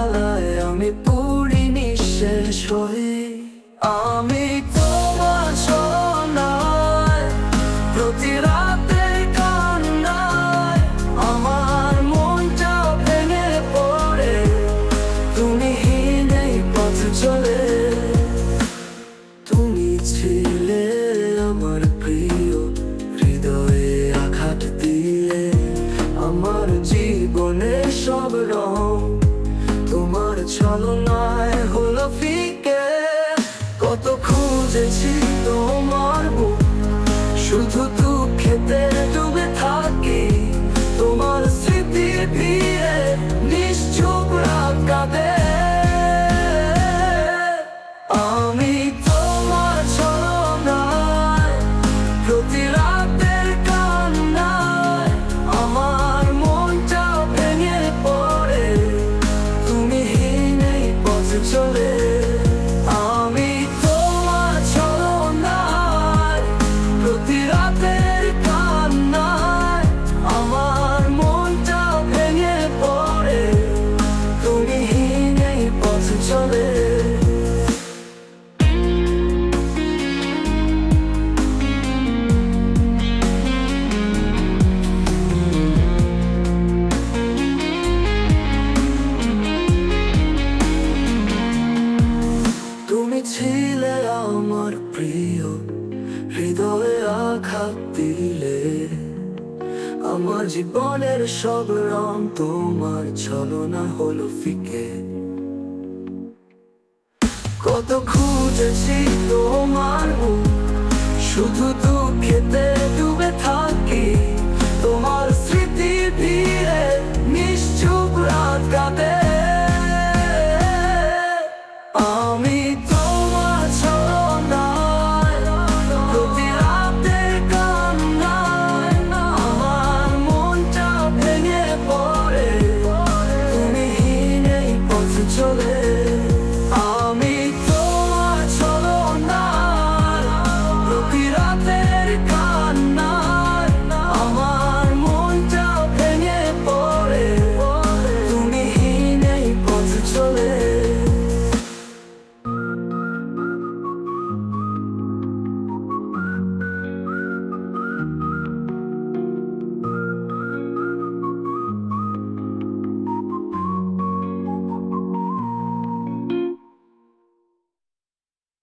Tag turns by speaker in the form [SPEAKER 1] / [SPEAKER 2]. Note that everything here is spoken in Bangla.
[SPEAKER 1] color. ভালো নয় হলো ফিকে। কত খুঁজেছি তোমার বুক। শুধু খেতে ডুবে থাকি। তোমার স্মৃতি so Switzerland হৃদয়ে আঘাত দিলে আমার জীবনের সব রং তোমার ছলনা হলো ফিকে। কত খুঁজেছি তোমার শুধু দুঃখেতে ডুবে থাক